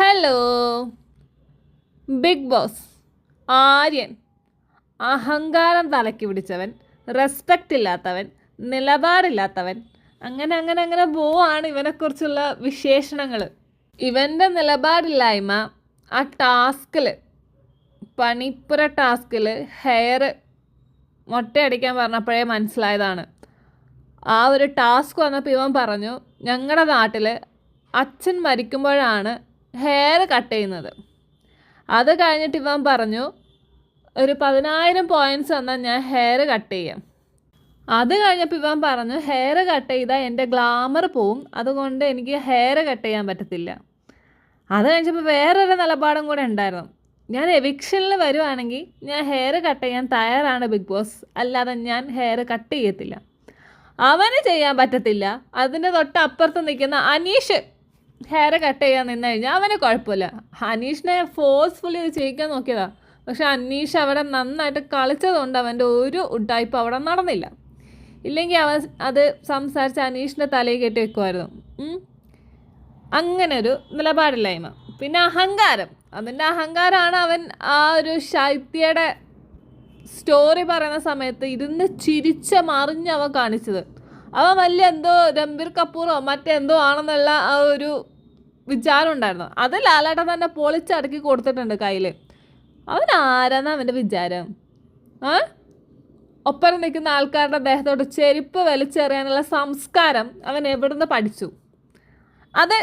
Hello big boss Aryan. അഹങ്കാരം തലക്കി പിടിച്ചവൻ. Respect ഇല്ലാത്തവൻ. നിലപാടില്ലാത്തവൻ. അങ്ങനെ അങ്ങനെ അങ്ങനെ പോവാണ് ഇവനെക്കുറിച്ചുള്ള വിശേഷണങ്ങൾ ഇവന്റെ നിലപാടില്ലായ്മ ആ ടാസ്കിൽ പണിപ്പുര ടാസ്കിൽ ഹെയർ മൊട്ടയടിക്കാൻ പറഞ്ഞപ്പോഴേ മനസ്സിലായതാണ്. ആ ഒരു ടാസ്ക് വന്നപ്പോൾ ഇവൻ പറഞ്ഞു ഞങ്ങളുടെ നാട്ടിൽ അച്ഛൻ മരിക്കുമ്പോഴാണ് ഹെയർ കട്ട് ചെയ്യുന്നത്. അത് കഴിഞ്ഞിട്ട് ഇവൻ പറഞ്ഞു ഒരു പതിനായിരം പോയിന്റ്സ് തന്നാൽ ഞാൻ ഹെയർ കട്ട് ചെയ്യാം. അത് കഴിഞ്ഞപ്പോൾ ഇവൻ പറഞ്ഞു ഹെയർ കട്ട് ചെയ്താൽ എന്റെ ഗ്ലാമർ പോവും. അതുകൊണ്ട് എനിക്ക് ഹെയർ കട്ട് ചെയ്യാൻ പറ്റത്തില്ല. അത് കഴിഞ്ഞപ്പോൾ വേറൊരു നിലപാടും കൂടെ ഉണ്ടായിരുന്നു. ഞാൻ എവിക്ഷനിൽ വരുവാണെങ്കിൽ ഞാൻ ഹെയർ കട്ട് ചെയ്യാൻ തയ്യാറാണ് ബിഗ് ബോസ്. അല്ലാതെ ഞാൻ ഹെയർ കട്ട് ചെയ്യത്തില്ല. അവന് ചെയ്യാൻ പറ്റത്തില്ല. അതിന്റെ തൊട്ട് അപ്പുറത്ത് നിൽക്കുന്ന അനീഷ് ഹെയർ കട്ട് ചെയ്യാൻ നിന്ന്. കഴിഞ്ഞാൽ അവന് കുഴപ്പമില്ല. അനീഷിനെ ഫോഴ്സ്ഫുള്ളി ഇത് ചെയ്യിക്കാൻ നോക്കിയതാ. പക്ഷെ അനീഷ് അവിടെ നന്നായിട്ട് കളിച്ചതുകൊണ്ട് അവന്റെ ഒരു ഉഡായ്പ അവിടെ നടന്നില്ല. ഇല്ലെങ്കിൽ അവൻ അത് സംസാരിച്ച് അനീഷിന്റെ തലയിൽ കെട്ടി വെക്കുമായിരുന്നു. അങ്ങനെ ഒരു നിലപാടില്ലായ്മ. പിന്നെ അഹങ്കാരം. അതിന്റെ അഹങ്കാരമാണ് അവൻ ആ ഒരു ശൈത്യയുടെ സ്റ്റോറി പറയുന്ന സമയത്ത് ഇരുന്ന് ചിരിച്ച മറിഞ്ഞ് അവൻ കാണിച്ചത്. അവൻ വലിയ എന്തോ രംബീർ കപൂറോ മറ്റെന്തോ ആണെന്നുള്ള ആ ഒരു വിചാരം ഉണ്ടായിരുന്നു അത് ലാലേട്ടൻ തന്നെ പൊളിച്ചടക്കി കൊടുത്തിട്ടുണ്ട് കയ്യിൽ അവൻ ആരാന്നാ അവന്റെ വിചാരം? ആ? ഒപ്പം നിൽക്കുന്ന ആൾക്കാരുടെ ദേഹത്തോട്ട് ചെരുപ്പ് വലിച്ചെറിയാനുള്ള സംസ്കാരം അവൻ എവിടുന്ന് പഠിച്ചു? അത്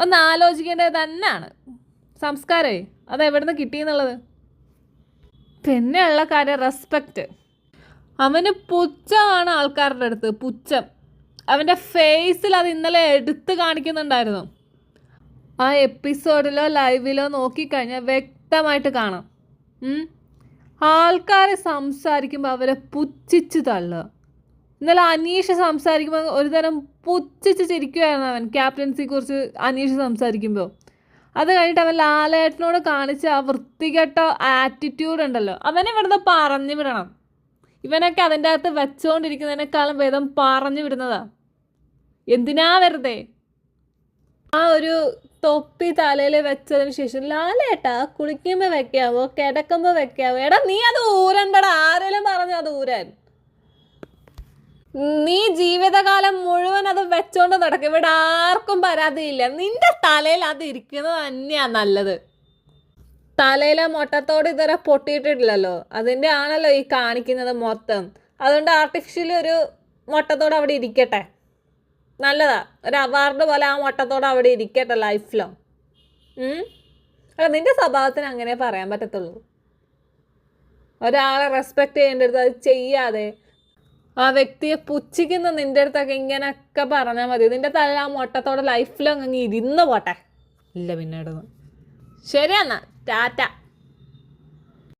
ഒന്ന് ആലോചിക്കേണ്ടത് തന്നെയാണ് സംസ്കാരമേ അത് എവിടുന്ന് കിട്ടിയെന്നുള്ളത് പിന്നെയുള്ള കാര്യം റെസ്പെക്റ്റ് അവന് പുച്ഛമാണ് ആൾക്കാരുടെ അടുത്ത് പുച്ഛം. അവന്റെ ഫേസിൽ അത് ഇന്നലെ എടുത്ത് കാണിക്കുന്നുണ്ടായിരുന്നു. ആ എപ്പിസോഡിലോ ലൈവിലോ നോക്കിക്കഴിഞ്ഞാൽ വ്യക്തമായിട്ട് കാണാം. ആൾക്കാരെ സംസാരിക്കുമ്പോൾ അവരെ പുച്ഛിച്ച് തള്ളുക. ഇന്നലെ അനീഷ് സംസാരിക്കുമ്പോൾ ഒരുതരം പുച്ഛിച്ച് ചിരിക്കുമായിരുന്നു അവൻ ക്യാപ്റ്റൻസിയെ കുറിച്ച് അനീഷ് സംസാരിക്കുമ്പോൾ അത് കഴിഞ്ഞിട്ട് അവൻ ലാലേട്ടനോട് കാണിച്ച ആ വൃത്തികെട്ട ആറ്റിറ്റ്യൂഡ് ഉണ്ടല്ലോ. അവനെ ഇവിടുന്ന് പറഞ്ഞു വിടണം. ഇവനൊക്കെ അതിന്റെ അകത്ത് വെച്ചുകൊണ്ടിരിക്കുന്നതിനേക്കാളും ഭേദം പറഞ്ഞു വിടുന്നതാ. എന്തിനാ വെറുതെ? ആ ഒരു തൊപ്പി തലയിൽ വെച്ചതിന് ശേഷം ലാലേട്ടാ കുളിക്കുമ്പോൾ വെക്കാവോ കിടക്കുമ്പോൾ വെക്കാവോ? എടാ നീ അത് ഊരണ്ടടാ ആരെങ്കിലും പറഞ്ഞു അത് ഊരാൻ. നീ ജീവിതകാലം മുഴുവൻ അത് വെച്ചോണ്ട് നടക്കും. ഇവിടെ ആർക്കും പരാതിയില്ല. നിന്റെ തലയിൽ അത് ഇരിക്കുന്നത് തന്നെയാ നല്ലത്. തലയിലെ മുട്ടത്തോട് ഇതുവരെ പൊട്ടിയിട്ടിട്ടില്ലല്ലോ അതിന്റെ ആണല്ലോ ഈ കാണിക്കുന്നത് മൊത്തം. അതുകൊണ്ട് ആർട്ടിഫിഷ്യലി ഒരു മുട്ടത്തോട് അവിടെ ഇരിക്കട്ടെ. നല്ലതാ. ഒരു അവാർഡ് പോലെ ആ മുട്ടത്തോടെ അവിടെ ഇരിക്കട്ടെ ലൈഫ് ലോങ് അല്ല നിന്റെ സ്വഭാവത്തിന് അങ്ങനെ പറയാൻ പറ്റത്തുള്ളൂ. ഒരാളെ റെസ്പെക്ട് ചെയ്യേണ്ടത് അത് ചെയ്യാതെ ആ വ്യക്തിയെ പുച്ഛിക്കുന്ന നിന്റെ അടുത്തൊക്കെ ഇങ്ങനെയൊക്കെ പറഞ്ഞാൽ മതി. നിന്റെ തല ആ മുട്ടത്തോടെ ലൈഫ് ലോങ് അങ്ങ് ഇരുന്ന് പോട്ടെ. ഇല്ല പിന്നെ ഇടുന്നു ശരി ടാറ്റ.